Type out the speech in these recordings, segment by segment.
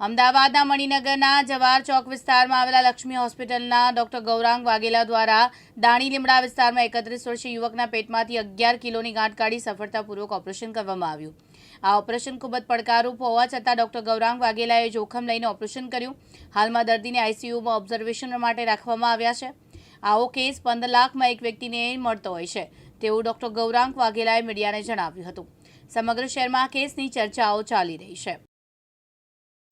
અમદાવાદના મણિનગરના જવાર ચોક વિસ્તારમાં આવેલા લક્ષ્મી હોસ્પિટલના ડોક્ટર ગૌરાંગ વાઘેલા દ્વારા દાણી લીમડા વિસ્તારમાં એકત્રીસ વર્ષીય યુવકના પેટમાંથી અગિયાર કિલોની ગાંઠ કાઢી સફળતાપૂર્વક ઓપરેશન કરવામાં આવ્યું. આ ઓપરેશન ખૂબ જ પડકારરૂપ હોવા છતાં ડોક્ટર ગૌરાંગ વાઘેલાએ જોખમ લઈને ઓપરેશન કર્યું. હાલમાં દર્દીને આઈસીયુમાં ઓબ્ઝર્વેશન માટે રાખવામાં આવ્યા છે. આવો કેસ પંદર લાખમાં એક વ્યક્તિને મળતો હોય છે, તેવું ડોક્ટર ગૌરાંગ વાઘેલાએ મીડિયાને જણાવ્યું હતું. સમગ્ર શહેરમાં કેસની ચર્ચાઓ ચાલી રહી છે.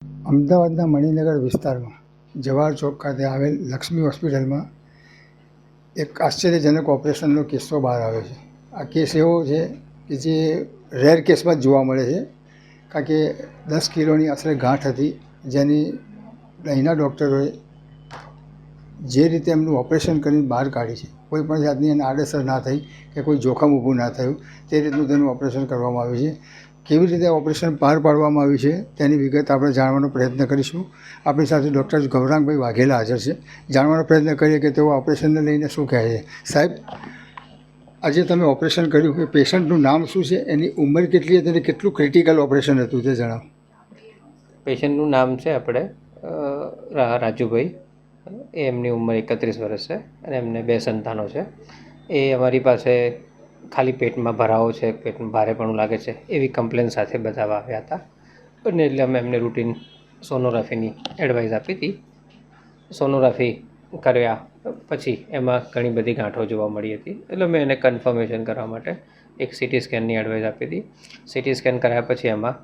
અમદાવાદના મણિનગર વિસ્તારમાં જવાહર ચોક ખાતે આવેલ લક્ષ્મી હોસ્પિટલમાં એક આશ્ચર્યજનક ઓપરેશનનો કિસ્સો બહાર આવ્યો છે. આ કેસ એવો છે કે જે રેર કેસમાં જ જોવા મળે છે, કારણ કે દસ કિલોની આશરે ગાંઠ હતી, જેની અહીંના ડૉક્ટરોએ જે રીતે એમનું ઓપરેશન કરીને બહાર કાઢી છે. કોઈ પણ જાતની એને આડઅસર ના થઈ કે કોઈ જોખમ ઊભું ના થયું, તે રીતનું તેનું ઓપરેશન કરવામાં આવ્યું છે. કેવી રીતે ઓપરેશન પાર પાડવામાં આવ્યું છે તેની વિગત આપણે જાણવાનો પ્રયત્ન કરીશું. આપણી સાથે ડૉક્ટર ગૌરાંગભાઈ વાઘેલા હાજર છે. જાણવાનો પ્રયત્ન કરીએ કે તેઓ ઓપરેશનને લઈને શું કહે છે. સાહેબ, આજે તમે ઓપરેશન કર્યું કે પેશન્ટનું નામ શું છે? એની ઉંમર કેટલી હતી અને કેટલું ક્રિટિકલ ઓપરેશન હતું તે જણાવો. પેશન્ટનું નામ છે આપણે રાજુભાઈ. એ એમની ઉંમર એકત્રીસ વર્ષ છે અને એમને બે સંતાનો છે. એ અમારી પાસે ખાલી પેટમાં ભરાવો છે, પેટમાં ભારેપણું લાગે છે, એવી કમ્પ્લેન સાથે બતાવવા આવ્યા હતા. અને એટલે અમે એમને રૂટીન સોનોગ્રાફીની એડવાઇસ આપી હતી. સોનોગ્રાફી કર્યા પછી એમાં ઘણી બધી ગાંઠો જોવા મળી હતી. એટલે મેં એને કન્ફર્મેશન કરવા માટે એક સીટી સ્કેનની એડવાઇસ આપી હતી. સિટી સ્કેન કર્યા પછી એમાં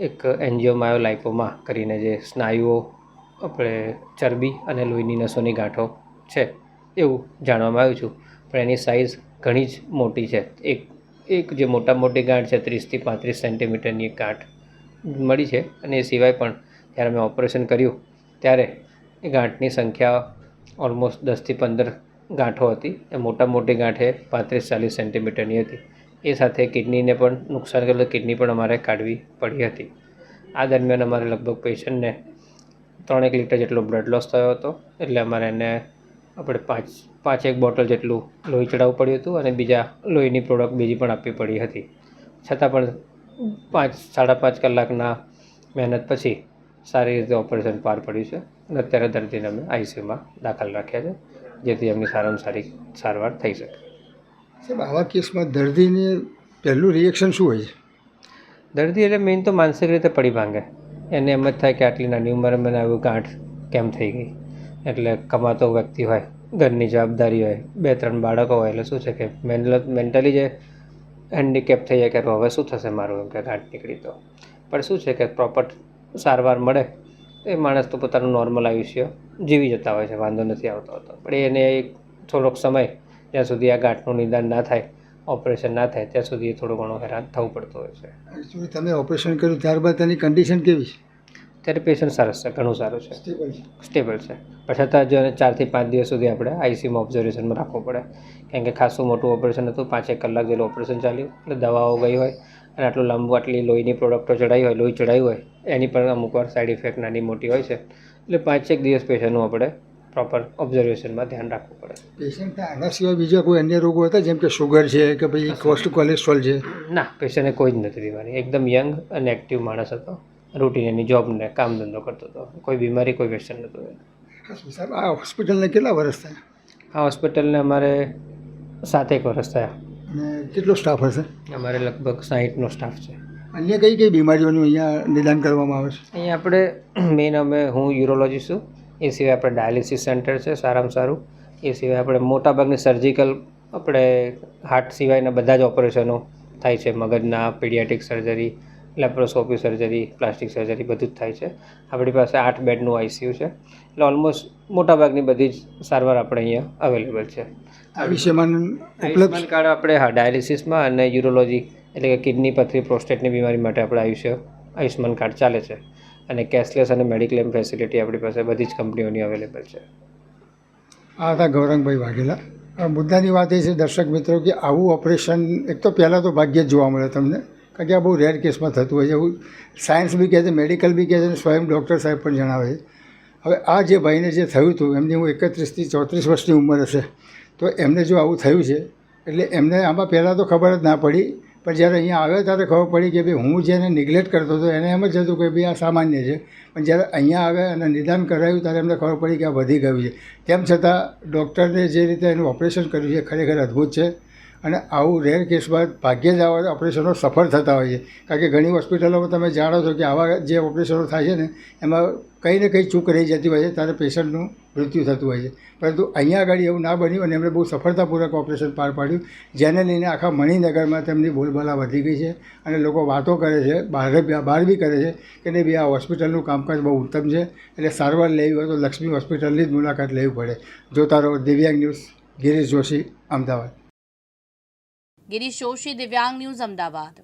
એક એન્જિયોમાયોલાઇપોમા કરીને જે સ્નાયુઓ, આપણે ચરબી અને લોહીની નસોની ગાંઠો છે, એવું જાણવામાં આવ્યું છું. પણ એની સાઇઝ ઘણી જ મોટી છે. એક એક જે મોટા મોટી ગાંઠ છે, ત્રીસથી પાંત્રીસ સેન્ટીમીટરની એક ગાંઠ મળી છે અને એ સિવાય પણ જ્યારે મેં ઓપરેશન કર્યું ત્યારે એ ગાંઠની સંખ્યા ઓલમોસ્ટ દસથી પંદર ગાંઠો હતી એ મોટા મોટી ગાંઠ પાંત્રીસ ચાલીસ સેન્ટીમીટરની હતી. એ સાથે કિડનીને પણ નુકસાન કરેલું કિડની પણ અમારે કાઢવી પડી હતી. આ દરમિયાન અમારે લગભગ પેશન્ટને ત્રણેક લીટર જેટલો બ્લડ લોસ થયો હતો, એટલે અમારે એને આપણે પાંચ પાંચ એક બોટલ જેટલું લોહી ચડાવવું પડ્યું હતું અને બીજા લોહીની પ્રોડક્ટ બીજી પણ આપવી પડી હતી. છતાં પણ પાંચ સાડા પાંચ કલાકના મહેનત પછી સારી રીતે ઓપરેશન પાર પડ્યું છે અને અત્યારે દર્દીને અમે આઈસીયુમાં દાખલ રાખ્યા છે જેથી એમની સારામાં સારી સારવાર થઈ શકે. સાહેબ આવા કેસમાં દર્દીને પહેલું રિએક્શન શું હોય છે? દર્દી એટલે મેઇન તો માનસિક રીતે પડી ભાંગે. એને એમ જ થાય કે આટલી નાની ઉંમરે મને આવ્યું ગાંઠ કેમ થઈ ગઈ? એટલે કમાતો વ્યક્તિ હોય, ઘરની જવાબદારી હોય બે ત્રણ બાળકો હોય, એટલે શું છે કે મેન્ટલી જે હેન્ડીકેપ થઈ જાય કે હવે શું થશે મારું એમ કે ગાંઠ નીકળી તો. પણ શું છે કે પ્રોપર સારવાર મળે, એ માણસ તો પોતાનું નોર્મલ આયુષ્ય જીવી જતા હોય છે, વાંધો નથી આવતો હોતો. પણ એને એક થોડોક સમય, જ્યાં સુધી આ ગાંઠનું નિદાન ના થાય, ઓપરેશન ના થાય, ત્યાં સુધી થોડું ઘણું હેરાન થવું પડતું હોય છે. તમે ઓપરેશન કર્યું, ત્યારબાદ તેની કન્ડિશન કેવી? ત્યારે પેશન્ટ સરસ છે ઘણું સારું છે. સ્ટેબલ છે. પણ છતાં જો એને ચારથી પાંચ દિવસ સુધી આપણે આઈસીયુમાં ઓબ્ઝર્વેશનમાં રાખવું પડે. કારણ કે ખાસું મોટું ઓપરેશન હતું પાંચેક કલાક જેટલું ઓપરેશન ચાલ્યું. એટલે દવાઓ ગઈ હોય અને આટલું લાંબુ આટલી લોહીની પ્રોડક્ટો ચડાવી હોય લોહી ચડાવી હોય એની પણ અમુક વાર સાઈડ ઇફેક્ટ નાની મોટી હોય છે. એટલે પાંચેક દિવસ પેશન્ટનું આપણે પ્રોપર ઓબ્ઝર્વેશનમાં ધ્યાન રાખવું પડે. પેશન્ટ આના સિવાય બીજા કોઈ અન્ય રોગો હતા? જેમ કે શુગર છે કે પછી કોસ્ટ કોલેસ્ટ્રોલ છે? ના પેશન્ટને કોઈ જ નથી બીમારી. એકદમ યંગ અને એક્ટિવ માણસ હતો. રૂટીન એની જોબને કામ ધંધો કરતો હતો. કોઈ બીમારી કોઈ વ્યસન નહોતું સાહેબ આ હોસ્પિટલને કેટલા વર્ષ થયા? આ હોસ્પિટલને અમારે સાતેક વર્ષ થયા. અને કેટલો સ્ટાફ હશે? અમારે લગભગ સાહીઠનો સ્ટાફ છે. અન્ય કઈ કઈ બીમારીઓનું અહીંયા નિદાન કરવામાં આવે છે? અહીંયા આપણે મેઇન અમે હું યુરોલોજી છું. એ સિવાય આપણે ડાયાલિસિસ સેન્ટર છે સારામાં સારું. એ સિવાય આપણે મોટાભાગની સર્જિકલ આપણે હાર્ટ સિવાયના બધા જ ઓપરેશનો થાય છે. મગજના pediatric surgery laparoscopy surgery plastic surgery બધું જ થાય છે. આપણી પાસે આઠ બેડનું આઈસીયુ છે. એટલે ઓલમોસ્ટ મોટાભાગની બધી જ સારવાર આપણે અહીંયા અવેલેબલ છે. આ વિષયમાં ઉપલબ્ધ? કાર્ડ આપણે હા ડાયાલિસિસમાં અને યુરોલોજી એટલે કે કિડની પથરી પ્રોસ્ટેટની બીમારી માટે આપણે આયુષ્ય આયુષ્યમાન કાર્ડ ચાલે છે. અને કેશલેસ અને મેડિક્લેમ ફેસિલિટી આપણી પાસે બધી જ કંપનીઓની અવેલેબલ છે. આ હતા ગૌરંગભાઈ વાઘેલા. મુદ્દાની વાત એ છે દર્શક મિત્રો કે આવું ઓપરેશન એક તો પહેલાં તો ભાગ્યે જ જોવા મળે તમને. કારણ કે આ બહુ રેર કેસમાં થતું હોય છે. એવું સાયન્સ બી કહે છે મેડિકલ બી કહે છે અને સ્વયં ડૉક્ટર સાહેબ પણ જણાવે છે. હવે આ જે ભાઈને જે થયું હતું, એમની હું એકત્રીસથી ચોત્રીસ વર્ષની ઉંમર હશે. તો એમને જો આવું થયું છે, એટલે એમને આમાં પહેલાં તો ખબર જ ના પડી. પણ જ્યારે અહીંયા આવ્યા ત્યારે ખબર પડી કે ભાઈ, હું જેને નિગ્લેક્ટ કરતો હતો, એને એમ જ હતું કે ભાઈ, આ સામાન્ય છે. પણ જ્યારે અહીંયા આવ્યા અને નિદાન કરાયું ત્યારે એમને ખબર પડી કે આ વધી ગયું છે. તેમ છતાં ડૉક્ટરને જે રીતે એનું ઓપરેશન કર્યું છે, ખરેખર અદ્ભુત છે. અને આવું રેર કેસમાં ભાગ્યે જ આવા ઓપરેશનો સફળ થતા હોય છે. કારણ કે ઘણી હોસ્પિટલોમાં તમે જાણો છો કે આવા જે ઓપરેશનો થાય છે ને, એમાં કંઈ ને કંઈ ચૂક રહી જતી હોય છે, ત્યારે પેશન્ટનું મૃત્યુ થતું હોય છે. પરંતુ અહીંયા આગળ એવું ના બન્યું અને એમણે બહુ સફળતાપૂર્વક ઓપરેશન પાર પાડ્યું, જેને લઈને આખા મણિનગરમાં તેમની બોલબાલા વધી ગઈ છે અને લોકો વાતો કરે છે, બહાર બહાર બી કરે છે કે નહીં, ભાઈ, આ હોસ્પિટલનું કામકાજ બહુ ઉત્તમ છે, એટલે સારવાર લેવી હોય તો લક્ષ્મી હોસ્પિટલની જ મુલાકાત લેવી પડે. જોતા રહો દિવ્યાંગ ન્યૂઝ, ગિરીશ જોશી, અમદાવાદ. ગિરીશ જોશી દિવ્યાંગ ન્યૂઝ અમદાવાદ.